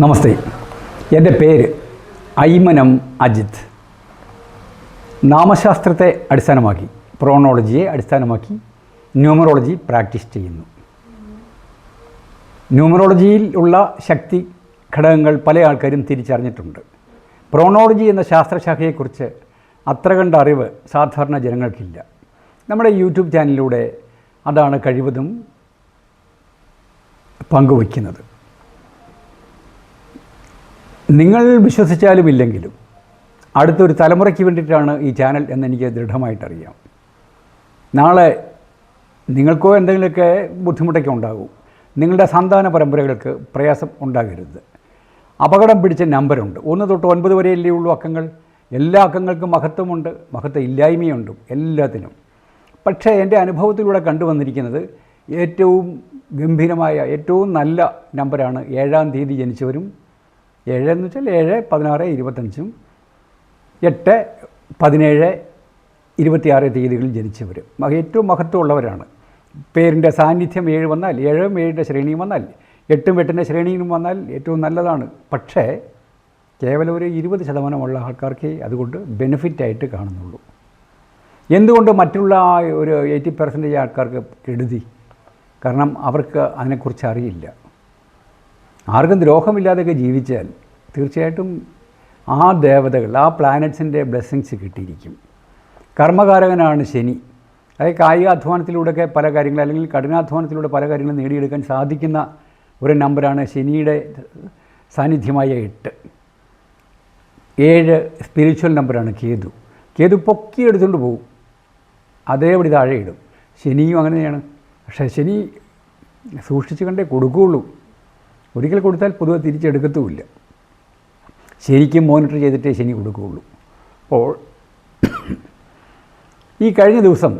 നമസ്തേ. എന്റെ പേര് ഐമനം അജിത്. നാമശാസ്ത്രത്തെ അടിസ്ഥാനമാക്കി പ്രോണോളജിയെ അടിസ്ഥാനമാക്കി ന്യൂമറോളജി പ്രാക്ടീസ് ചെയ്യുന്നു. ന്യൂമറോളജിയിൽ ഉള്ള ശക്തി ഘടകങ്ങൾ പല ആൾക്കാരും തിരിച്ചറിഞ്ഞിട്ടുണ്ട്. പ്രോണോളജി എന്ന ശാസ്ത്രശാഖയെക്കുറിച്ച് അത്ര കണ്ട അറിവ് സാധാരണ ജനങ്ങൾക്കില്ല. നമ്മുടെ യൂട്യൂബ് ചാനലിലൂടെ അതാണ് കഴിവതും പങ്കുവയ്ക്കുന്നത്. നിങ്ങൾ വിശ്വസിച്ചാലും ഇല്ലെങ്കിലും അടുത്തൊരു തലമുറയ്ക്ക് വേണ്ടിയിട്ടാണ് ഈ ചാനൽ എന്നെനിക്ക് ദൃഢമായിട്ടറിയാം. നാളെ നിങ്ങൾക്കോ എന്തെങ്കിലുമൊക്കെ ബുദ്ധിമുട്ടൊക്കെ ഉണ്ടാകും. നിങ്ങളുടെ സന്താന പരമ്പരകൾക്ക് പ്രയാസം ഉണ്ടാകരുത്. അപകടം പിടിച്ച നമ്പരുണ്ട്. ഒന്ന് തൊട്ട് ഒൻപത് വരെയല്ലേ ഉള്ളൂ അക്കങ്ങൾ. എല്ലാ അക്കങ്ങൾക്കും മഹത്വമുണ്ട് മഹത്വ ഇല്ലായ്മയുണ്ട് എല്ലാത്തിനും. പക്ഷേ എന്റെ അനുഭവത്തിലൂടെ കണ്ടുവന്നിരിക്കുന്നത് ഏറ്റവും ഗംഭീരമായ ഏറ്റവും നല്ല നമ്പരാണ് ഏഴാം തീയതി ജനിച്ചവരും ഏഴ് എന്ന് വെച്ചാൽ ഏഴ് പതിനാറ് ഇരുപത്തഞ്ചും എട്ട് പതിനേഴ് ഇരുപത്തിയാറ് തീയതികളിൽ ജനിച്ചവർ. ഏറ്റവും മഹത്വമുള്ളവരാണ്. പേരിന്റെ സാന്നിധ്യം ഏഴ് വന്നാൽ ഏഴും ഏഴിന്റെ ശ്രേണിയും വന്നാൽ എട്ടും എട്ടിന്റെ ശ്രേണിയും വന്നാൽ ഏറ്റവും നല്ലതാണ്. പക്ഷേ കേവലം ഒരു ഇരുപത് ശതമാനമുള്ള ആൾക്കാർക്ക് അതുകൊണ്ട് ബെനിഫിറ്റായിട്ട് കാണുന്നുള്ളൂ. എന്തുകൊണ്ട് മറ്റുള്ള ഒരു എയ്റ്റി പെർസെന്റേജ് ആൾക്കാർക്ക് കെടുതി? കാരണം അവർക്ക് അതിനെക്കുറിച്ച് അറിയില്ല. ആർക്കും ദ്രോഹമില്ലാതെയൊക്കെ ജീവിച്ചാൽ തീർച്ചയായിട്ടും ആ ദേവതകൾ ആ പ്ലാനറ്റ്സിന്റെ ബ്ലെസ്സിങ്സ് കിട്ടിയിരിക്കും. കർമ്മകാരകനാണ് ശനി. അതായത് കായിക അധ്വാനത്തിലൂടെയൊക്കെ പല കാര്യങ്ങൾ അല്ലെങ്കിൽ കഠിനാധ്വാനത്തിലൂടെ പല കാര്യങ്ങളും നേടിയെടുക്കാൻ സാധിക്കുന്ന ഒരു നമ്പറാണ് ശനിയുടെ സാന്നിധ്യമായ എട്ട്. ഏഴ് സ്പിരിച്വൽ നമ്പറാണ് കേതു. കേതു പൊക്കി എടുത്തുകൊണ്ട് പോകും അതേപടി താഴെ ഇടും. ശനിയും അങ്ങനെയാണ് പക്ഷേ ശനി സൂക്ഷിച്ചു കണ്ടേ കൊടുക്കുകയുള്ളൂ. ഒരിക്കൽ കൊടുത്താൽ പൊതുവെ തിരിച്ചെടുക്കത്തുമില്ല. ശരിക്കും മോണിറ്റർ ചെയ്തിട്ടേ ശനി കൊടുക്കുകയുള്ളൂ. അപ്പോൾ ഈ കഴിഞ്ഞ ദിവസം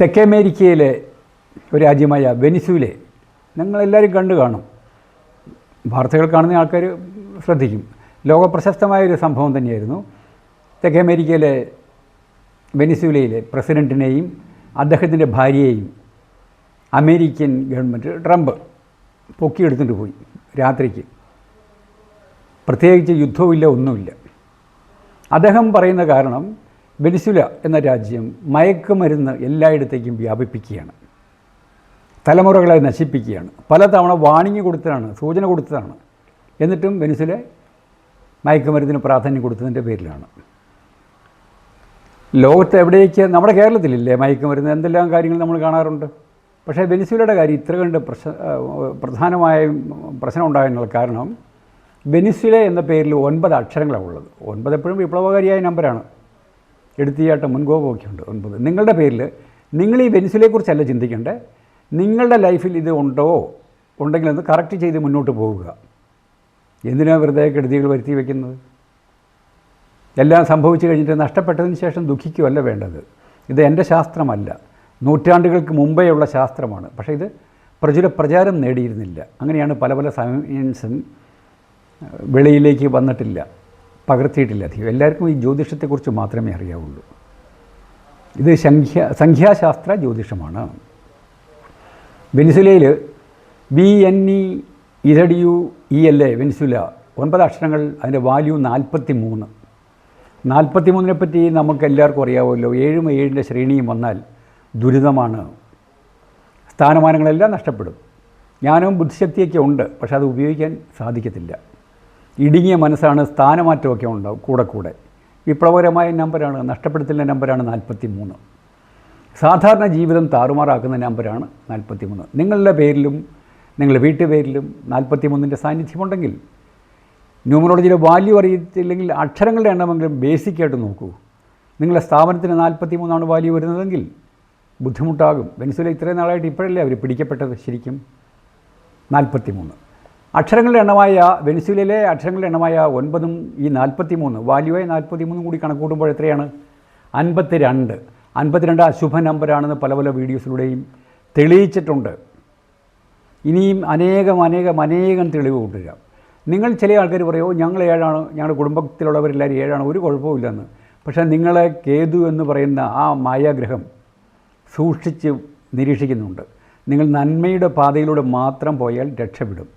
തെക്കേ അമേരിക്കയിലെ ഒരു രാജ്യമായ വെനിസുവിലെ നിങ്ങളെല്ലാവരും കണ്ടു കാണും. വാർത്തകൾ കാണുന്ന ആൾക്കാർ ശ്രദ്ധിക്കും. ലോകപ്രശസ്തമായ ഒരു സംഭവം തന്നെയായിരുന്നു. തെക്കേ അമേരിക്കയിലെ വെനിസൂലയിലെ പ്രസിഡന്റിനെയും അദ്ദേഹത്തിന്റെ ഭാര്യയെയും അമേരിക്കൻ ഗവൺമെന്റ് ട്രംപ് പൊക്കിയെടുത്തുകൊണ്ട് പോയി രാത്രിക്ക്. പ്രത്യേകിച്ച് യുദ്ധവുമില്ല ഒന്നുമില്ല. അദ്ദേഹം പറയുന്ന കാരണം വെനിസുല എന്ന രാജ്യം മയക്കുമരുന്ന് എല്ലായിടത്തേക്കും വ്യാപിപ്പിക്കുകയാണ്. തലമുറകളെ നശിപ്പിക്കുകയാണ്. പലതവണ വാണിംഗ് കൊടുത്തതാണ് സൂചന കൊടുത്തതാണ്. എന്നിട്ടും വെനിസുല മയക്കുമരുന്നിന് പ്രാധാന്യം കൊടുത്തതിന്റെ പേരിലാണ്. ലോകത്ത് എവിടേക്ക് നമ്മുടെ കേരളത്തിലില്ലേ മയക്കുമരുന്ന്? എന്തെല്ലാം കാര്യങ്ങൾ നമ്മൾ കാണാറുണ്ട്? പക്ഷേ വെനിസുലയുടെ കാര്യം ഇത്ര കണ്ട് പ്രശ പ്രധാനമായ പ്രശ്നം ഉണ്ടായതിനുള്ള കാരണം വെനിസുല എന്ന പേരിൽ ഒൻപത് അക്ഷരങ്ങളാണ് ഉള്ളത്. ഒൻപത് എപ്പോഴും വിപ്ലവകാരിയായ നമ്പറാണ് എടുത്തിയാട്ടം മുൻകോപമൊക്കെ ഉണ്ട് ഒൻപത്. നിങ്ങളുടെ പേരിൽ നിങ്ങൾ ഈ വെനിസുലയെക്കുറിച്ചല്ല ചിന്തിക്കേണ്ടേ നിങ്ങളുടെ ലൈഫിൽ ഇത് ഉണ്ടോ? ഉണ്ടെങ്കിൽ അത് കറക്റ്റ് ചെയ്ത് മുന്നോട്ട് പോവുക. എന്തിനാണ് വെറുതെ കെടുതികൾ വരുത്തി വയ്ക്കുന്നത് എല്ലാം സംഭവിച്ചു കഴിഞ്ഞിട്ട് നഷ്ടപ്പെട്ടതിന് ശേഷം ദുഃഖിക്കുകയല്ല വേണ്ടത്. ഇത് എന്റെ ശാസ്ത്രമല്ല. നൂറ്റാണ്ടുകൾക്ക് മുമ്പേയുള്ള ശാസ്ത്രമാണ്. പക്ഷേ ഇത് പ്രചുര പ്രചാരം നേടിയിരുന്നില്ല. അങ്ങനെയാണ് പല പല സയൻസും വെളിയിലേക്ക് വന്നിട്ടില്ല. പകർത്തിയിട്ടില്ല അധികം. എല്ലാവർക്കും ഈ ജ്യോതിഷത്തെക്കുറിച്ച് മാത്രമേ അറിയാവുള്ളൂ. ഇത് സംഖ്യ സംഖ്യാശാസ്ത്ര ജ്യോതിഷമാണ്. വെനിസുലയിൽ V N E Z U E L A Venezuela ഒൻപത് അക്ഷരങ്ങൾ അതിന്റെ വാല്യൂ നാൽപ്പത്തി മൂന്ന് നാൽപ്പത്തി മൂന്നിനെ പറ്റി നമുക്ക് എല്ലാവർക്കും അറിയാവുമല്ലോ ഏഴും ഏഴിന്റെ ശ്രേണിയും വന്നാൽ ദുരിതമാണ്. സ്ഥാനമാനങ്ങളെല്ലാം നഷ്ടപ്പെടും. ജ്ഞാനവും ബുദ്ധിശക്തിയൊക്കെ ഉണ്ട് പക്ഷെ അത് ഉപയോഗിക്കാൻ സാധിക്കത്തില്ല. ഇടുങ്ങിയ മനസ്സാണ് സ്ഥാനമാറ്റമൊക്കെ ഉണ്ടാവും കൂടെ കൂടെ. വിപ്ലവകരമായ നമ്പരാണ് നഷ്ടപ്പെടുത്തുന്ന നമ്പരാണ് നാൽപ്പത്തി മൂന്ന് സാധാരണ ജീവിതം താറുമാറാക്കുന്ന നമ്പരാണ് നാൽപ്പത്തി മൂന്ന് നിങ്ങളുടെ പേരിലും നിങ്ങളുടെ വീട്ടുപേരിലും നാൽപ്പത്തി മൂന്നിന്റെ സാന്നിധ്യമുണ്ടെങ്കിൽ ന്യൂമറോളജിയുടെ വാല്യൂ അറിയത്തില്ലെങ്കിൽ അക്ഷരങ്ങളുടെ എണ്ണമെങ്കിലും ബേസിക്കായിട്ട് നോക്കൂ. നിങ്ങളുടെ സ്ഥാപനത്തിന് നാൽപ്പത്തി മൂന്നാണ് വാല്യൂ വരുന്നതെങ്കിൽ ബുദ്ധിമുട്ടാകും. വെനിസ്വല ഇത്രയും നാളായിട്ട് ഇപ്പോഴല്ലേ അവർ പിടിക്കപ്പെട്ടത് ശരിക്കും? നാൽപ്പത്തി മൂന്ന് അക്ഷരങ്ങളുടെ എണ്ണമായ വെനിസ്വലയിലെ അക്ഷരങ്ങളുടെ എണ്ണമായ ഒൻപതും ഈ നാൽപ്പത്തി മൂന്ന് വാല്യുവായി നാൽപ്പത്തി മൂന്നും കൂടി കണക്ക് കൂട്ടുമ്പോൾ എത്രയാണ്? അൻപത്തി രണ്ട് അൻപത്തിരണ്ട് അശുഭ നമ്പറാണെന്ന് പല പല വീഡിയോസിലൂടെയും തെളിയിച്ചിട്ടുണ്ട്. ഇനിയും അനേകം അനേകം അനേകം തെളിവ് കൊണ്ടുവരാം നിങ്ങൾ ചില ആൾക്കാർ പറയുമോ ഞങ്ങൾ ഏഴാണ് ഞങ്ങളുടെ കുടുംബത്തിലുള്ളവരെല്ലാവരും ഏഴാണ് ഒരു കുഴപ്പമില്ലെന്ന് പക്ഷേ നിങ്ങളെ കേതു എന്ന് പറയുന്ന ആ മായാഗ്രഹം സൂക്ഷിച്ച് നിരീക്ഷിക്കുന്നുണ്ട്. നിങ്ങൾ നന്മയുടെ പാതയിലൂടെ മാത്രം പോയാൽ രക്ഷപ്പെടും.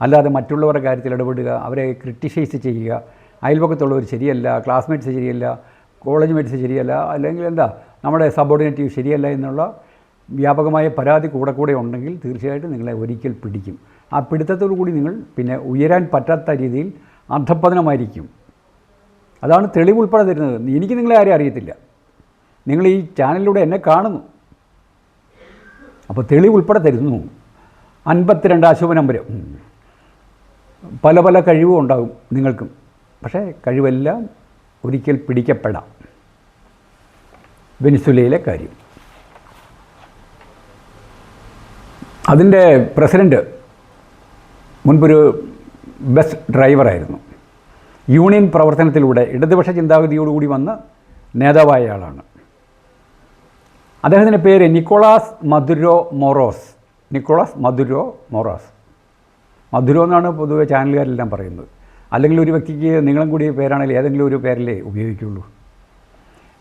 അല്ലാതെ മറ്റുള്ളവരുടെ കാര്യത്തിൽ ഇടപെടുക അവരെ ക്രിറ്റിസൈസ് ചെയ്യുക അയൽപക്കത്തുള്ളവർ ശരിയല്ല ക്ലാസ്മേറ്റ്സ് ശരിയല്ല കോളേജ് മേറ്റ്സ് ശരിയല്ല അല്ലെങ്കിൽ എന്താ നമ്മുടെ സബോർഡിനേറ്റീവ് ശരിയല്ല എന്നുള്ള വ്യാപകമായ പരാതി കൂടെ കൂടെ ഉണ്ടെങ്കിൽ തീർച്ചയായിട്ടും നിങ്ങളെ ഒരിക്കൽ പിടിക്കും. ആ പിടുത്തത്തോടു കൂടി നിങ്ങൾ പിന്നെ ഉയരാൻ പറ്റാത്ത രീതിയിൽ അധപ്പതനമായിരിക്കും അതാണ് തെളിവ് ഉൾപ്പെടെ തരുന്നത്. എനിക്ക് നിങ്ങളെ ആരെയും അറിയത്തില്ല. നിങ്ങൾ ഈ ചാനലിലൂടെ എന്നെ കാണുന്നു. അപ്പോൾ തെളിവ് ഉൾപ്പെടെ തരുന്നു. അൻപത്തിരണ്ട് അശുഭ നമ്പർ പല പല കഴിവും ഉണ്ടാകും നിങ്ങൾക്കും. പക്ഷേ കഴിവെല്ലാം ഒരിക്കൽ പിടിക്കപ്പെടാം. വെനിസുലയിലെ കാര്യം. അതിന്റെ പ്രസിഡന്റ് മുൻപൊരു ബസ് ഡ്രൈവറായിരുന്നു. യൂണിയൻ പ്രവർത്തനത്തിലൂടെ ഇടതുപക്ഷ ചിന്താഗതിയോടുകൂടി വന്ന നേതാവായ ആളാണ്. അദ്ദേഹത്തിന്റെ പേര് Nicolas Maduro Moros. Nicolas Maduro Moros. Maduro എന്നാണ് പൊതുവെ ചാനലുകാരെല്ലാം പറയുന്നത്. അല്ലെങ്കിൽ ഒരു വ്യക്തിക്ക് നീളം കൂടിയ പേരാണെങ്കിൽ ഏതെങ്കിലും ഒരു പേരല്ലേ ഉപയോഗിക്കുള്ളൂ.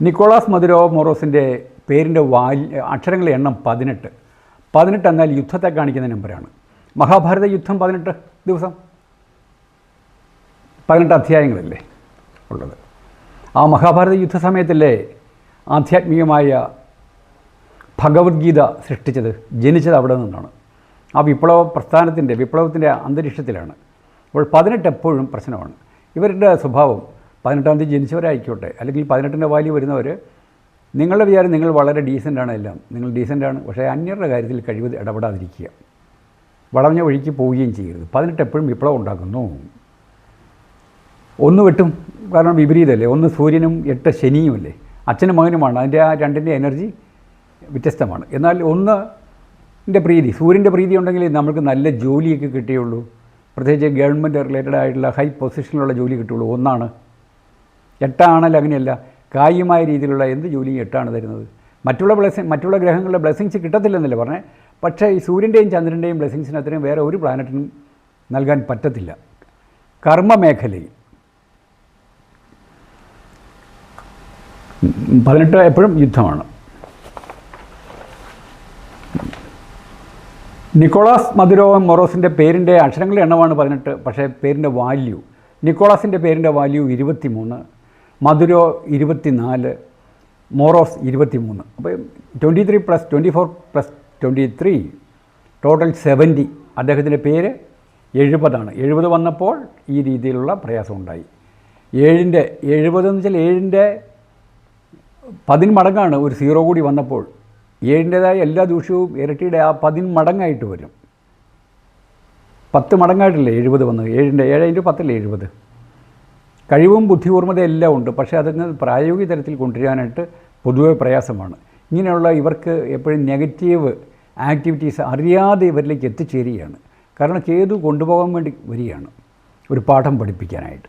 നിക്കോളാസ് മധുരോ മൊറോസിന്റെ പേരിന്റെ വാൽ അക്ഷരങ്ങളുടെ എണ്ണം പതിനെട്ട്. പതിനെട്ട് എന്നാൽ യുദ്ധത്തെ കാണിക്കുന്ന നമ്പറാണ്. മഹാഭാരത യുദ്ധം പതിനെട്ട് ദിവസം? പതിനെട്ട് അധ്യായങ്ങളല്ലേ ഉള്ളത്. ആ മഹാഭാരത യുദ്ധ സമയത്തിലെ ആധ്യാത്മികമായ ഭഗവത്ഗീത സൃഷ്ടിച്ചത് ജനിച്ചത് അവിടെ നിന്നാണ്. ആ വിപ്ലവ പ്രസ്ഥാനത്തിന്റെ വിപ്ലവത്തിന്റെ അന്തരീക്ഷത്തിലാണ്. അപ്പോൾ പതിനെട്ട് എപ്പോഴും പ്രശ്നമാണ്. ഇവരുടെ സ്വഭാവം പതിനെട്ടാം തീയതി ജനിച്ചവരായിക്കോട്ടെ അല്ലെങ്കിൽ പതിനെട്ടിന്റെ വാല്യു വരുന്നവർ നിങ്ങളുടെ വിചാരം നിങ്ങൾ വളരെ ഡീസന്റാണ് എല്ലാം. നിങ്ങൾ ഡീസന്റാണ് പക്ഷേ അന്യരുടെ കാര്യത്തിൽ കഴിവ് ഇടപെടാതിരിക്കുക. വളഞ്ഞ വഴിക്ക് പോവുകയും ചെയ്യരുത്. പതിനെട്ട് എപ്പോഴും വിപ്ലവം ഉണ്ടാക്കുന്നു. ഒന്ന് വെട്ടും കാരണം വിപരീതമല്ലേ? ഒന്ന് സൂര്യനും എട്ട് ശനിയുമല്ലേ? അച്ഛനും മകനുമാണ്. അതിന്റെ ആ രണ്ടിന്റെ എനർജി വ്യത്യസ്തമാണ്. എന്നാൽ ഒന്ന് ന്റെ പ്രീതി സൂര്യന്റെ പ്രീതി ഉണ്ടെങ്കിൽ നമുക്ക് നല്ല ജോലിയൊക്കെ കിട്ടിയുള്ളൂ. പ്രത്യേകിച്ച് ഗവൺമെന്റ് റിലേറ്റഡ് ആയിട്ടുള്ള ഹൈ പൊസിഷനിലുള്ള ജോലി കിട്ടുള്ളൂ ഒന്നാണ്. എട്ടാണല്ലോ അങ്ങനെയല്ല. കായികമായ രീതിയിലുള്ള എന്ത് ജോലിയും എട്ടാണ് തരുന്നത്. മറ്റുള്ള ബ്ലെസ്സിങ് മറ്റുള്ള ഗ്രഹങ്ങളുടെ ബ്ലെസ്സിങ്സ് കിട്ടത്തില്ലെന്നല്ലേ പറഞ്ഞേ. പക്ഷേ ഈ സൂര്യന്റെയും ചന്ദ്രന്റെയും ബ്ലെസ്സിങ്സിന് അത്രയും വേറെ ഒരു പ്ലാനറ്റിനും നൽകാൻ പറ്റത്തില്ല. കർമ്മ മേഖലയിൽ. പതിനെട്ട് എപ്പോഴും യുദ്ധമാണ്. നിക്കോളാസ് മധുരോ മൊറോസിന്റെ പേരിന്റെ അക്ഷരങ്ങളുടെ എണ്ണമാണ് പതിനെട്ട് പക്ഷേ പേരിന്റെ വാല്യൂ നിക്കോളാസിന്റെ പേരിന്റെ വാല്യൂ ഇരുപത്തി മൂന്ന് മധുരോ ഇരുപത്തി നാല് മോറോസ് ഇരുപത്തി മൂന്ന് അപ്പോൾ twenty three plus twenty four plus twenty three total seventy അദ്ദേഹത്തിന്റെ പേര് എഴുപതാണ്. എഴുപത് വന്നപ്പോൾ ഈ രീതിയിലുള്ള പ്രയാസം ഉണ്ടായി. ഏഴിന്റെ എഴുപതെന്ന് വെച്ചാൽ ഏഴിന്റെ പതിന്മടങ്ങാണ് ഒരു സീറോ കൂടി വന്നപ്പോൾ. ഏഴിന്റേതായ എല്ലാ ദൂഷ്യവും ഇരട്ടിയുടെ ആ പതിന്മടങ്ങായിട്ട് വരും. പത്ത് മടങ്ങായിട്ടില്ലേ എഴുപത് വന്ന്? ഏഴിന്റെ ഏഴ് പത്തല്ലേ എഴുപത്? കഴിവും ബുദ്ധിപൂർമ്മതയും എല്ലാം ഉണ്ട്. പക്ഷേ അതിന് പ്രായോഗിക തലത്തിൽ കൊണ്ടുവരാനായിട്ട് പൊതുവെ പ്രയാസമാണ്. ഇങ്ങനെയുള്ള ഇവർക്ക് എപ്പോഴും നെഗറ്റീവ് ആക്ടിവിറ്റീസ് അറിയാതെ ഇവരിലേക്ക് എത്തിച്ചേരുകയാണ്. കാരണം കേതു കൊണ്ടുപോകാൻ വേണ്ടി വരികയാണ് ഒരു പാഠം പഠിപ്പിക്കാനായിട്ട്.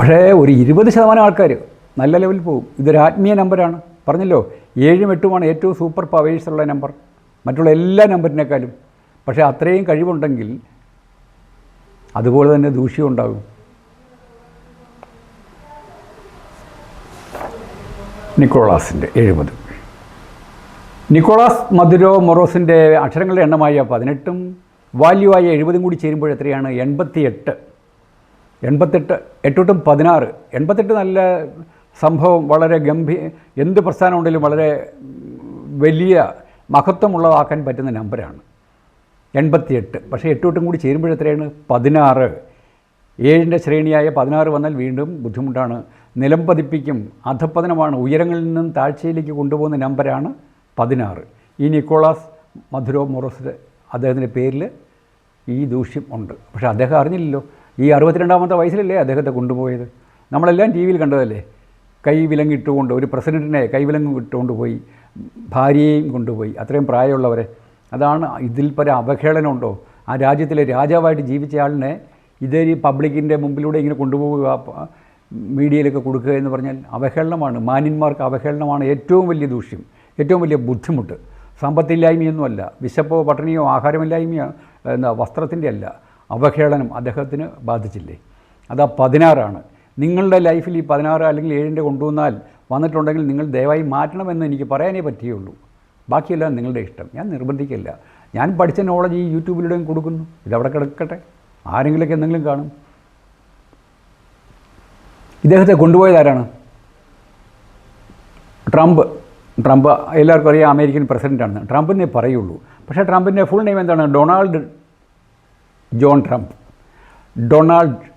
പക്ഷേ ഒരു ഇരുപത് ശതമാനം ആൾക്കാർ നല്ല ലെവലിൽ പോകും. ഇതൊരു ആത്മീയ നമ്പറാണ്. പറഞ്ഞല്ലോ ഏഴും എട്ടുമാണ് ഏറ്റവും സൂപ്പർ പവേഴ്സ് ഉള്ള നമ്പർ. മറ്റുള്ള എല്ലാ നമ്പറിനേക്കാളും. പക്ഷേ അത്രയും കഴിവുണ്ടെങ്കിൽ അതുപോലെ തന്നെ ദൂഷ്യം ഉണ്ടാകും. നിക്കോളാസിന്റെ എഴുപത്. നിക്കോളാസ് മധുരോ മൊറോസിന്റെ അക്ഷരങ്ങളുടെ എണ്ണമായ പതിനെട്ടും വാല്യൂ ആയ എഴുപതും കൂടി ചേരുമ്പോൾ എത്രയാണ്? എൺപത്തി എട്ട് എൺപത്തെട്ട് എട്ടൊട്ടും പതിനാറ്. എൺപത്തെട്ട് നല്ല സംഭവം വളരെ ഗംഭീര എന്ത് പ്രസ്ഥാനം ഉണ്ടെങ്കിലും വളരെ വലിയ മഹത്വമുള്ളതാക്കാൻ പറ്റുന്ന നമ്പരാണ്. എൺപത്തിയെട്ട്. പക്ഷേ എട്ടൊട്ടും കൂടി ചേരുമ്പോൾ എത്രയാണ്? പതിനാറ്. ഏഴിന്റെ ശ്രേണിയായ പതിനാറ് വന്നാൽ വീണ്ടും ബുദ്ധിമുട്ടാണ്. നിലം പതിപ്പിക്കും അധപ്പതനമാണ് ഉയരങ്ങളിൽ നിന്നും താഴ്ചയിലേക്ക് കൊണ്ടുപോകുന്ന നമ്പരാണ് പതിനാറ്. ഈ നിക്കോളാസ് മധുരോ മൊറോസ് അദ്ദേഹത്തിന്റെ പേരിൽ ഈ ദൂഷ്യം ഉണ്ട്. പക്ഷേ അദ്ദേഹം അറിഞ്ഞില്ലല്ലോ. ഈ അറുപത്തിരണ്ടാമത്തെ വയസ്സിലല്ലേ അദ്ദേഹത്തെ കൊണ്ടുപോയത്? നമ്മളെല്ലാം ടി വിയിൽ കണ്ടതല്ലേ? കൈ വിലങ്ങിട്ടുകൊണ്ട് ഒരു പ്രസിഡന്റിനെ കൈവിലങ്ങിട്ടുകൊണ്ട് പോയി ഭാര്യയെയും കൊണ്ടുപോയി അത്രയും പ്രായമുള്ളവരെ. അതാണ് ഇതിൽ പര അവഹേളനമുണ്ടോ? ആ രാജ്യത്തിലെ രാജാവായിട്ട് ജീവിച്ച ആളിനെ ഇതേ പബ്ലിക്കിന്റെ മുമ്പിലൂടെ ഇങ്ങനെ കൊണ്ടുപോവുക മീഡിയയിലൊക്കെ കൊടുക്കുക എന്ന് പറഞ്ഞാൽ അവഹേളനമാണ്. മാന്യന്മാർക്ക് അവഹേളനമാണ് ഏറ്റവും വലിയ ദൂഷ്യം ഏറ്റവും വലിയ ബുദ്ധിമുട്ട്. സമ്പത്തില്ലായ്മയൊന്നുമല്ല വിശപ്പോ പട്ടിണിയോ ആഹാരമില്ലായ്മയോ എന്താ വസ്ത്രത്തിന്റെ അല്ല അവഹേളനം അദ്ദേഹത്തിന് ബാധിച്ചില്ലേ? അതാ പതിനാറാണ്. നിങ്ങളുടെ ലൈഫിൽ ഈ പതിനാറ് അല്ലെങ്കിൽ ഏഴിന്റെ കൊണ്ടുവന്നാൽ വന്നിട്ടുണ്ടെങ്കിൽ നിങ്ങൾ ദയവായി മാറ്റണമെന്ന് എനിക്ക് പറയാനേ പറ്റുകയുള്ളൂ. ബാക്കിയെല്ലാം നിങ്ങളുടെ ഇഷ്ടം. ഞാൻ നിർബന്ധിക്കില്ല. ഞാൻ പഠിച്ച നോളജ് ഈ യൂട്യൂബിലൂടെയും കൊടുക്കുന്നു. ഇതവിടെ കിടക്കട്ടെ. ആരെങ്കിലുമൊക്കെ എന്തെങ്കിലും കാണും. ഇദ്ദേഹത്തെ കൊണ്ടുപോയത് ആരാണ്? ട്രംപ്. ട്രംപ് എല്ലാവർക്കും അറിയാം അമേരിക്കൻ പ്രസിഡന്റാണ് ട്രംപിനെ പറയുള്ളൂ. പക്ഷേ ട്രംപിന്റെ ഫുൾ നെയിം എന്താണ്? Donald John Trump. Donald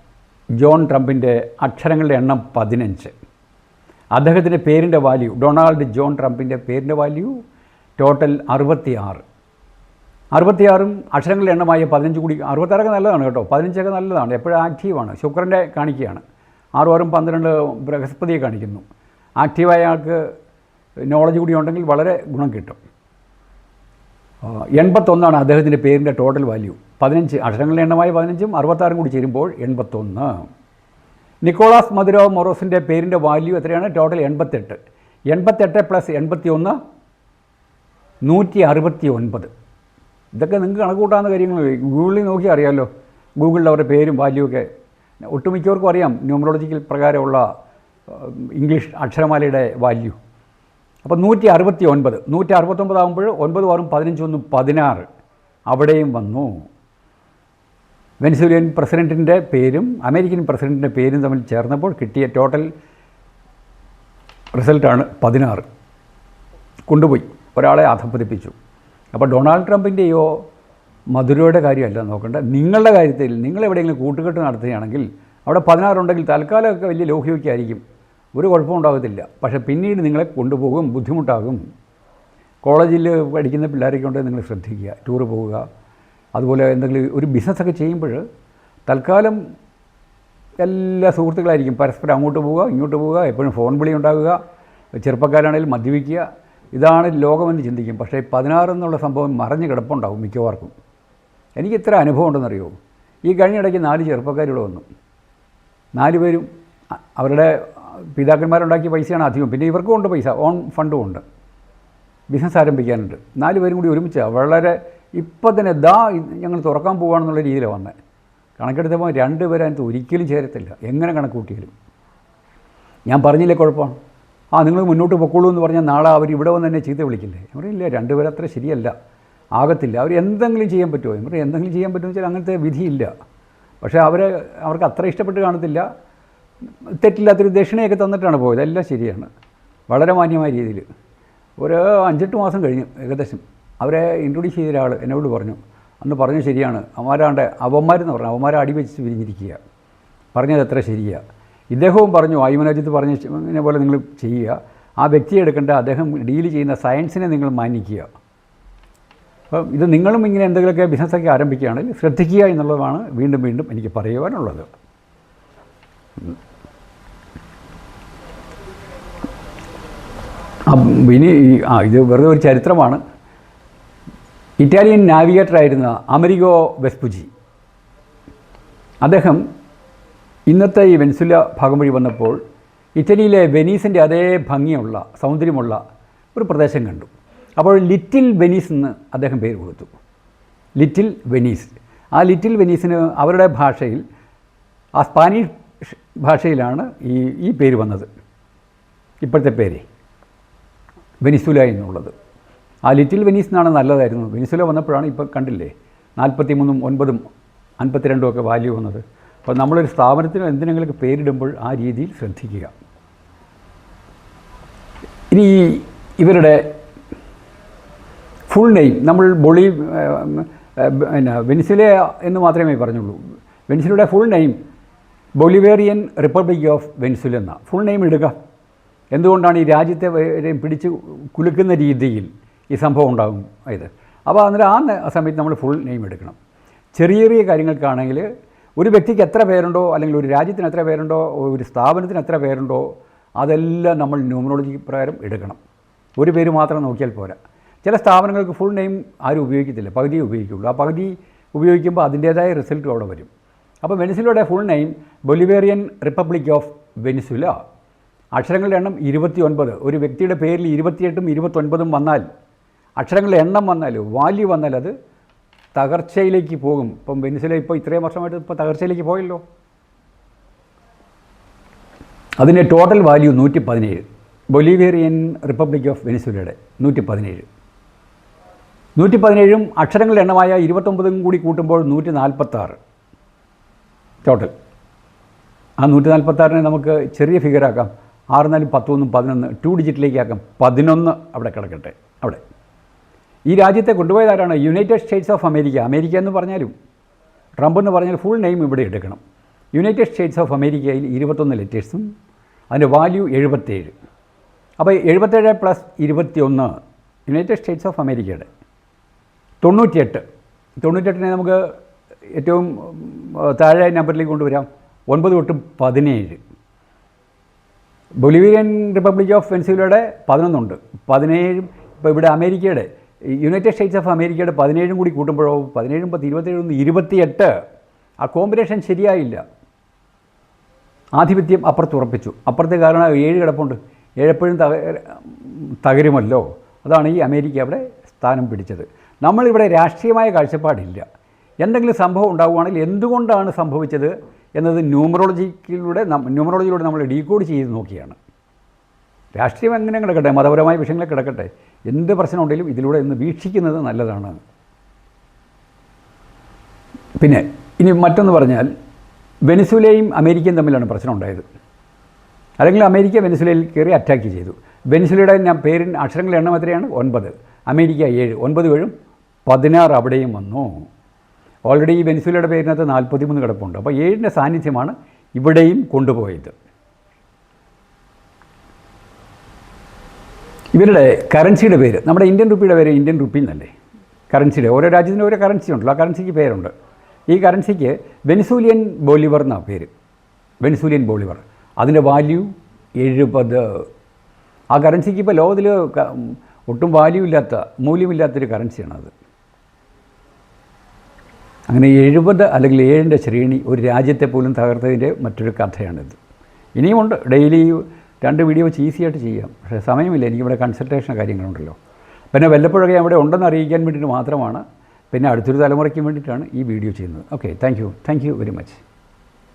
John ട്രംപിന്റെ അക്ഷരങ്ങളുടെ എണ്ണം പതിനഞ്ച്. അദ്ദേഹത്തിന്റെ പേരിന്റെ വാല്യൂ ഡൊണാൾഡ് ജോൺ ട്രംപിന്റെ പേരിന്റെ വാല്യൂ ടോട്ടൽ അറുപത്തിയാറ്. അറുപത്തിയാറും അക്ഷരങ്ങളുടെ എണ്ണമായ പതിനഞ്ച് കൂടി അറുപത്താറൊക്കെ നല്ലതാണ് കേട്ടോ പതിനഞ്ചൊക്കെ നല്ലതാണ് എപ്പോഴും ആക്റ്റീവാണ് ശുക്രന്റെ കാണിക്കുകയാണ്. ആറും ആറും പന്ത്രണ്ട് ബൃഹസ്പതിയെ കാണിക്കുന്നു. ആക്റ്റീവായ ആൾക്ക് നോളജ് കൂടി ഉണ്ടെങ്കിൽ വളരെ ഗുണം കിട്ടും. എൺപത്തൊന്നാണ് അദ്ദേഹത്തിന്റെ പേരിന്റെ ടോട്ടൽ വാല്യൂ പതിനഞ്ച് അക്ഷരങ്ങളുടെ എണ്ണമായി പതിനഞ്ചും അറുപത്താറും കൂടി ചേരുമ്പോൾ എൺപത്തൊന്ന്. നിക്കോളാസ് മധുരോ മൊറോസിന്റെ പേരിന്റെ വാല്യൂ എത്രയാണ്? ടോട്ടൽ എൺപത്തെട്ട്. എൺപത്തെട്ട് പ്ലസ് എൺപത്തി ഒന്ന് നൂറ്റി അറുപത്തി ഒൻപത് ഇതൊക്കെ നിങ്ങൾക്ക് കണക്ക് കൂട്ടാവുന്ന കാര്യങ്ങൾ ഗൂഗിളിൽ നോക്കി അറിയാമല്ലോ ഗൂഗിളിൽ അവരുടെ പേരും വാല്യൂ ഒക്കെ. ഒട്ടുമിക്കവർക്കും അറിയാം. ന്യൂമറോളജിക്കൽ പ്രകാരമുള്ള ഇംഗ്ലീഷ് അക്ഷരമാലയുടെ വാല്യൂ അപ്പോൾ നൂറ്റി അറുപത്തി ഒൻപത് നൂറ്റി അറുപത്തൊമ്പത് ആകുമ്പോൾ ഒൻപത് ആറും പതിനഞ്ചൊന്നും പതിനാറ് അവിടെയും വന്നു. വെനിസുലിയൻ പ്രസിഡന്റിന്റെ പേരും അമേരിക്കൻ പ്രസിഡന്റിന്റെ പേരും തമ്മിൽ ചേർന്നപ്പോൾ കിട്ടിയ ടോട്ടൽ റിസൾട്ടാണ് പതിനാറ്. കൊണ്ടുപോയി. ഒരാളെ അധപ്പതിപ്പിച്ചു അപ്പോൾ ഡൊണാൾഡ് ട്രംപിന്റെയോ മധുരയുടെ കാര്യമല്ല നോക്കേണ്ടത് നിങ്ങളുടെ കാര്യത്തിൽ നിങ്ങൾ എവിടെയെങ്കിലും കൂട്ടുകെട്ട് നടത്തുകയാണെങ്കിൽ അവിടെ പതിനാറുണ്ടെങ്കിൽ തൽക്കാലമൊക്കെ വലിയ ലോഹ്യമൊക്കെ ആയിരിക്കും. ഒരു കുഴപ്പമുണ്ടാകത്തില്ല പക്ഷെ പിന്നീട് നിങ്ങളെ കൊണ്ടുപോകും ബുദ്ധിമുട്ടാകും. കോളേജിൽ പഠിക്കുന്ന പിള്ളേരൊക്കെ ഉണ്ടെങ്കിൽ നിങ്ങൾ ശ്രദ്ധിക്കുക ടൂറ് പോവുക അതുപോലെ എന്തെങ്കിലും ഒരു ബിസിനസ്സൊക്കെ ചെയ്യുമ്പോൾ തൽക്കാലം എല്ലാ സുഹൃത്തുക്കളായിരിക്കും. പരസ്പരം അങ്ങോട്ട് പോവുക ഇങ്ങോട്ട് പോവുക എപ്പോഴും ഫോൺ വിളി ഉണ്ടാകുക ചെറുപ്പക്കാരാണെങ്കിലും മദ്യപിക്കുക. ഇതാണ് ലോകമെന്ന് ചിന്തിക്കും. പക്ഷേ പതിനാറ് എന്നുള്ള സംഭവം മറിഞ്ഞ് കിടപ്പുണ്ടാവും മിക്കവാർക്കും. എനിക്ക് ഇത്ര അനുഭവം ഉണ്ടെന്നറിയോ? ഈ കഴിഞ്ഞിടയ്ക്ക് നാല് ചെറുപ്പക്കാരിവിടെ വന്നു. നാല് പേരും അവരുടെ പിതാക്കന്മാരുണ്ടാക്കിയ പൈസയാണ് അധികം. പിന്നെ ഇവർക്കും ഉണ്ട് പൈസ. ഓൺ ഫണ്ടും ഉണ്ട്. ബിസിനസ് ആരംഭിക്കാനുണ്ട്. നാല് പേരും കൂടി ഒരുമിച്ച്. വളരെ ഇപ്പം തന്നെ ദാ ഞങ്ങൾ തുറക്കാൻ പോകുകയാണെന്നുള്ള രീതിയിലാണ് വന്നത് കണക്കെടുത്തപ്പോൾ രണ്ട് പേരും അതിനകത്ത് ഒരിക്കലും ചേരത്തില്ല. എങ്ങനെ കണക്ക് കൂട്ടിയാലും. ഞാൻ പറഞ്ഞില്ലേ കുഴപ്പമാണ് ആ നിങ്ങൾ മുന്നോട്ട് പൊക്കോളൂ എന്ന് പറഞ്ഞാൽ നാളെ അവർ ഇവിടെ വന്ന് തന്നെ ചീത്ത വിളിക്കില്ലേ? ഞാൻ പറയില്ല രണ്ടുപേരും അത്ര ശരിയല്ല. ആകത്തില്ല. അവർ എന്തെങ്കിലും ചെയ്യാൻ പറ്റുമോ? പറയും എന്തെങ്കിലും ചെയ്യാൻ പറ്റുമെന്ന് വെച്ചാൽ അങ്ങനത്തെ വിധിയില്ല. പക്ഷേ അവരെ അവർക്ക് അത്ര ഇഷ്ടപ്പെട്ട് കാണത്തില്ല. തെറ്റില്ലാത്തൊരു ദക്ഷിണയൊക്കെ തന്നിട്ടാണ് പോയത്. എല്ലാം ശരിയാണ്. വളരെ മാന്യമായ രീതിയിൽ. ഒരു അഞ്ചെട്ട് മാസം കഴിഞ്ഞു ഏകദേശം. അവരെ ഇൻട്രൊഡ്യൂസ് ചെയ്ത ഒരാൾ എന്നോട് പറഞ്ഞു. അന്ന് പറഞ്ഞു ശരിയാണ്. അവന്മാരാണ്ട് അവന്മാരെന്ന് പറഞ്ഞു. അവന്മാരെ അടിവെച്ച് പിരിഞ്ഞിരിക്കുക. പറഞ്ഞത് എത്ര ശരിയാണ് ഇദ്ദേഹവും പറഞ്ഞു ആയുമനജിത്ത് പറഞ്ഞ ഇതിനെ പോലെ നിങ്ങൾ ചെയ്യുക. ആ വ്യക്തിയെ എടുക്കേണ്ട അദ്ദേഹം ഡീൽ ചെയ്യുന്ന സയൻസിനെ നിങ്ങൾ മാനിക്കുക. അപ്പം ഇത് നിങ്ങളും ഇങ്ങനെ എന്തെങ്കിലുമൊക്കെ ബിസിനസ്സൊക്കെ ആരംഭിക്കുകയാണെങ്കിൽ ശ്രദ്ധിക്കുക എന്നുള്ളതാണ് വീണ്ടും വീണ്ടും എനിക്ക് പറയുവാനുള്ളത്. ഇനി ആ ഇത് വെറുതെ ഒരു ചരിത്രമാണ്. ഇറ്റാലിയൻ നാവിഗേറ്ററായിരുന്ന അമരിഗോ വെസ്പുജി. അദ്ദേഹം ഇന്നത്തെ ഈ വെൻസുല ഭാഗം വഴി വന്നപ്പോൾ ഇറ്റലിയിലെ വെനീസിന്റെ അതേ ഭംഗിയുള്ള സൗന്ദര്യമുള്ള ഒരു പ്രദേശം കണ്ടു. അപ്പോൾ ലിറ്റിൽ വെനീസ് എന്ന് അദ്ദേഹം പേര് കൊടുത്തു. Little Venice. ആ ലിറ്റിൽ വെനീസിന് അവരുടെ ഭാഷയിൽ ആ സ്പാനിഷ് ഭാഷയിലാണ് ഈ ഈ പേര് വന്നത്. ഇപ്പോഴത്തെ പേര്. വെനിസുല എന്നുള്ളത്. ആ ലിറ്റിൽ വെനീസ് എന്നാണ് നല്ലതായിരുന്നു. വെനിസുല വന്നപ്പോഴാണ് ഇപ്പോൾ കണ്ടില്ലേ നാൽപ്പത്തി മൂന്നും ഒൻപതും അൻപത്തിരണ്ടും ഒക്കെ വാല്യൂ വന്നത്. അപ്പോൾ നമ്മളൊരു സ്ഥാപനത്തിന് എന്തിനെങ്കിലൊക്കെ പേരിടുമ്പോൾ ആ രീതിയിൽ ശ്രദ്ധിക്കുക. ഇനി ഇവരുടെ ഫുൾ നെയിം നമ്മൾ ബൊളി പിന്നെ വെനിസുല എന്ന് മാത്രമേ പറഞ്ഞുള്ളൂ. വെനിസുലയുടെ full name Bolivarian Republic of Venezuela എന്ന. ഫുൾ നെയിം എടുക്കുക എന്തുകൊണ്ടാണ് ഈ രാജ്യത്തെ പിടിച്ച് കുലുക്കുന്ന രീതിയിൽ ഈ സംഭവം ഉണ്ടാകും ഇത് അപ്പോൾ അന്നേരം ആ സമയത്ത് നമ്മൾ ഫുൾ നെയിം എടുക്കണം. ചെറിയ ചെറിയ കാര്യങ്ങൾക്കാണെങ്കിൽ ഒരു വ്യക്തിക്ക് എത്ര പേരുണ്ടോ അല്ലെങ്കിൽ ഒരു രാജ്യത്തിന് എത്ര പേരുണ്ടോ ഒരു സ്ഥാപനത്തിന് എത്ര പേരുണ്ടോ അതെല്ലാം നമ്മൾ ന്യൂമറോളജി പ്രകാരം എടുക്കണം. ഒരു പേര് മാത്രം നോക്കിയാൽ പോരാ. ചില സ്ഥാപനങ്ങൾക്ക് ഫുൾ നെയിം ആരും ഉപയോഗിക്കത്തില്ല. പകുതി ഉപയോഗിക്കുകയുള്ളൂ. ആ പകുതി ഉപയോഗിക്കുമ്പോൾ അതിന്റേതായ റിസൾട്ട് അവിടെ വരും. അപ്പോൾ വെനിസുലയുടെ full name Bolivarian Republic of Venezuela അക്ഷരങ്ങളുടെ എണ്ണം ഇരുപത്തി ഒൻപത് ഒരു വ്യക്തിയുടെ പേരിൽ ഇരുപത്തിയെട്ടും ഇരുപത്തൊൻപതും വന്നാൽ അക്ഷരങ്ങളുടെ എണ്ണം വന്നാൽ വാല്യൂ വന്നാൽ അത് തകർച്ചയിലേക്ക് പോകും. ഇപ്പം വെനിസില ഇപ്പോൾ ഇത്രയും വർഷമായിട്ട് ഇപ്പോൾ തകർച്ചയിലേക്ക് പോയല്ലോ. അതിന്റെ ടോട്ടൽ വാല്യൂ നൂറ്റി പതിനേഴ് ബൊലീവേറിയൻ റിപ്പബ്ലിക് ഓഫ് വെനിസുലയുടെ നൂറ്റി പതിനേഴ് നൂറ്റി പതിനേഴും അക്ഷരങ്ങളുടെ എണ്ണമായ ഇരുപത്തൊമ്പതും കൂടി കൂട്ടുമ്പോൾ നൂറ്റി നാൽപ്പത്താറ് ടോട്ടൽ ആ നൂറ്റി നാൽപ്പത്താറിനെ നമുക്ക് ചെറിയ ഫിഗറാക്കാം ആറ് നാലും പത്തൊന്നും പതിനൊന്ന് ടു ഡിജിറ്റിലേക്ക് ആക്കാം. പതിനൊന്ന് അവിടെ കിടക്കട്ടെ. അവിടെ. ഈ രാജ്യത്തെ കൊണ്ടുപോയത് ആരാണ്? United States of America America എന്ന് പറഞ്ഞാലും ട്രംപ് എന്ന് പറഞ്ഞാൽ ഫുൾ നെയിം ഇവിടെ എടുക്കണം. യുണൈറ്റഡ് സ്റ്റേറ്റ്സ് ഓഫ് അമേരിക്കയിൽ ഇരുപത്തൊന്ന് ലെറ്റേഴ്സും അതിന്റെ വാല്യൂ എഴുപത്തേഴ്. അപ്പോൾ എഴുപത്തേഴ് പ്ലസ് ഇരുപത്തിയൊന്ന് യുണൈറ്റഡ് സ്റ്റേറ്റ്സ് ഓഫ് അമേരിക്കയുടെ തൊണ്ണൂറ്റിയെട്ട്. തൊണ്ണൂറ്റെട്ടിനെ നമുക്ക് ഏറ്റവും താഴെ നമ്പറിലേക്ക് കൊണ്ടുവരാം. ഒൻപത് തൊട്ടും പതിനേഴ്. ബൊളിവിയൻ റിപ്പബ്ലിക് ഓഫ് വെൻസുലയുടെ പതിനൊന്നുണ്ട്. പതിനേഴും ഇപ്പോൾ ഇവിടെ അമേരിക്കയുടെ യുണൈറ്റഡ് സ്റ്റേറ്റ്സ് ഓഫ് അമേരിക്കയുടെ പതിനേഴും കൂടി കൂട്ടുമ്പോഴോ പതിനേഴും പത്ത് ഇരുപത്തേഴും ഇരുപത്തിയെട്ട് ആ കോമ്പിനേഷൻ ശരിയായില്ല. ആധിപത്യം അപ്പുറത്ത് ഉറപ്പിച്ചു. അപ്പുറത്തെ കാരണം ഏഴ് കിടപ്പുണ്ട്. ഏഴെപ്പോഴും തക തകരുമല്ലോ. അതാണ് ഈ അമേരിക്ക അവിടെ സ്ഥാനം പിടിച്ചത്. നമ്മളിവിടെ രാഷ്ട്രീയമായ കാഴ്ചപ്പാടില്ല. എന്തെങ്കിലും സംഭവം ഉണ്ടാവുകയാണെങ്കിൽ എന്തുകൊണ്ടാണ് സംഭവിച്ചത്? എന്നത് ന്യൂമറോളജിക്കിലൂടെ ന്യൂമറോളജിയിലൂടെ നമ്മൾ ഡീകോഡ് ചെയ്ത് നോക്കിയാണ്. രാഷ്ട്രീയം എങ്ങനെ കിടക്കട്ടെ മതപരമായ വിഷയങ്ങൾ കിടക്കട്ടെ എന്ത് പ്രശ്നം ഉണ്ടെങ്കിലും ഇതിലൂടെ ഇന്ന് വീക്ഷിക്കുന്നത് നല്ലതാണ്. പിന്നെ ഇനി മറ്റൊന്ന് പറഞ്ഞാൽ വെനിസുലയും അമേരിക്കയും തമ്മിലാണ് പ്രശ്നം ഉണ്ടായത്. അല്ലെങ്കിൽ അമേരിക്ക വെനിസുലയിൽ കയറി അറ്റാക്ക് ചെയ്തു. വെനിസുലയുടെ ഞാൻ പേരിൻ അക്ഷരങ്ങളുടെ എണ്ണം എത്രയാണ്? ഒൻപത്. അമേരിക്ക ഏഴ് ഒൻപത് ഏഴും പതിനാറ് അവിടെയും വന്നു. ഓൾറെഡി ഈ വെനിസുലയുടെ പേരിനകത്ത് നാൽപ്പത്തിമൂന്ന് കിടപ്പുണ്ട്. അപ്പോൾ ഏഴിന്റെ സാന്നിധ്യമാണ് ഇവിടെയും കൊണ്ടുപോയത്. ഇവരുടെ കറൻസിയുടെ പേര് നമ്മുടെ ഇന്ത്യൻ റുപ്പിയുടെ പേര് ഇന്ത്യൻ റുപ്പി എന്നല്ലേ? കറൻസിയുടെ ഓരോ രാജ്യത്തിനും ഓരോ കറൻസി ഉണ്ടല്ലോ. ആ കറൻസിക്ക് പേരുണ്ട്. ഈ കറൻസിക്ക് വെനിസൂലിയൻ ബോളിവർ എന്നാണ് പേര്. വെനിസൂലിയൻ ബോളിവർ. അതിന്റെ വാല്യൂ എഴുപത്. ആ കറൻസിക്ക് ഇപ്പോൾ ലോകത്തിൽ ഒട്ടും വാല്യൂ ഇല്ലാത്ത മൂല്യമില്ലാത്തൊരു കറൻസിയാണത് അങ്ങനെ എഴുപത് അല്ലെങ്കിൽ ഏഴിന്റെ ശ്രേണി ഒരു രാജ്യത്തെ പോലും തകർത്തതിന്റെ മറ്റൊരു കഥയാണിത്. ഇനിയുമുണ്ട്. ഡെയിലി രണ്ട് വീഡിയോ വെച്ച് ഈസിയായിട്ട് ചെയ്യാം. പക്ഷേ സമയമില്ല. എനിക്കിവിടെ കൺസൾട്ടേഷൻ കാര്യങ്ങളുണ്ടല്ലോ. പിന്നെ വല്ലപ്പോഴൊക്കെ അവിടെ ഉണ്ടെന്ന് അറിയിക്കാൻ വേണ്ടിയിട്ട് മാത്രമാണ്. പിന്നെ അടുത്തൊരു തലമുറയ്ക്ക് വേണ്ടിയിട്ടാണ് ഈ വീഡിയോ ചെയ്യുന്നത്. Okay. Thank you. Thank you very much.